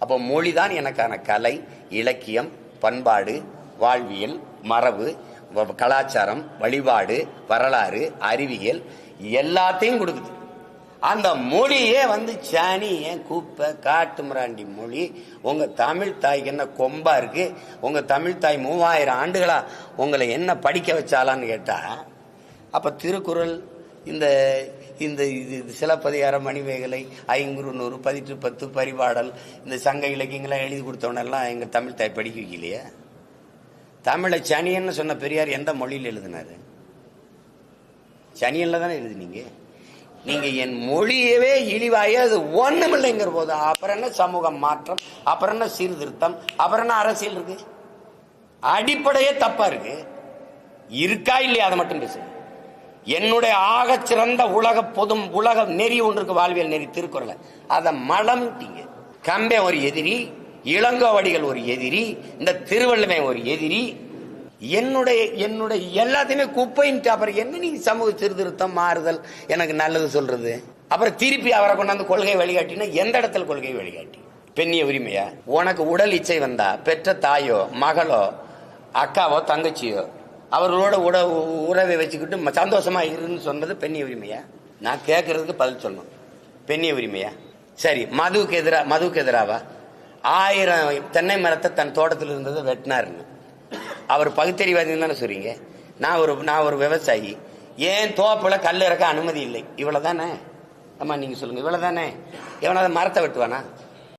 அப்போ மொழிதான் எனக்கான கலை இலக்கியம் பண்பாடு வாழ்வியல் மரபு கலாச்சாரம் வழிபாடு வரலாறு அறிவியல் எல்லாத்தையும் கொடுக்குது. அந்த மொழியே வந்து சாணி ஏன் கூப்பை காட்டு மிராண்டி மொழி உங்க தமிழ் தாய்க்கு என்ன கொம்பா இருக்கு உங்க தமிழ் தாய் மூவாயிரம் ஆண்டுகளா உங்களை என்ன படிக்க வச்சாலான்னு கேட்டா அப்ப திருக்குறள் இந்த இந்த இது இது சிலப்பதிகாரம் மணிமேகலை ஐங்குறு நூறு பதிற்று பத்து பரிபாடல் இந்த சங்க இலக்கியங்கள்லாம் எழுதி கொடுத்தவனெல்லாம் எங்கள் தமிழ் தாய் படிக்க வைக்கலையே? தமிழை சனியன்னு சொன்ன பெரியார் எந்த மொழியில் எழுதினாரு? சனியனில் தானே எழுதினீங்க? நீங்கள் என் மொழியவே இழிவாயே அது ஒண்ணுமில்லைங்கிற போது அப்புறம் என்ன சமூக மாற்றம் அப்புறம் என்ன சீர்திருத்தம் அப்புறம் என்ன அரசியல் இருக்கு? அடிப்படையே தப்பாக இருக்கு. இருக்கா இல்லையா? அதை மட்டும் பேசுங்க. என்னுடைய ஆகச் சிறந்த உலக பொதும் உலக நெறி ஒன்று இருக்கு வாழ்வியல் நெறி திருக்குறளை. அதை மலம் கம்பே ஒரு எதிரி இளங்கோவடிகள் ஒரு எதிரி இந்த திருவள்ளுமை ஒரு எதிரி. என்னுடைய என்னுடைய எல்லாத்தையுமே குப்பைன்ட்டு அப்புறம் என்ன நீ சமூக சீர்திருத்தம் மாறுதல் எனக்கு நல்லது சொல்றது? அப்புறம் திருப்பி அவரை கொண்டாந்து கொள்கை வழிகாட்டினா எந்த இடத்துல கொள்கை வழிகாட்டி? பெண்ணிய உரிமையா? உனக்கு உடல் இச்சை வந்தா பெற்ற தாயோ மகளோ அக்காவோ தங்கச்சியோ அவர்களோட உட உறவை வச்சுக்கிட்டு ம- சந்தோஷமா இருன்னு சொன்னது பெண்ணிய உரிமையா? நான் கேட்கறதுக்கு பதில் சொல்லணும். பெண்ணிய உரிமையா? சரி மதுவுக்கு எதிரா மதுவுக்கு எதிராவா? ஆயிரம் தென்னை மரத்தை தன் தோட்டத்தில் இருந்ததை வெட்டினாருன்னு. அவர் பகுத்தறிவாதின்னு தானே சொல்றீங்க? நான் ஒரு நான் ஒரு விவசாயி. ஏன் தோப்பில் கல் இறக்க அனுமதி இல்லை? இவ்வளோ தானே ஆமாம் நீங்கள் சொல்லுங்கள் இவ்வளோ தானே எவனாவது மரத்தை வெட்டுவானா?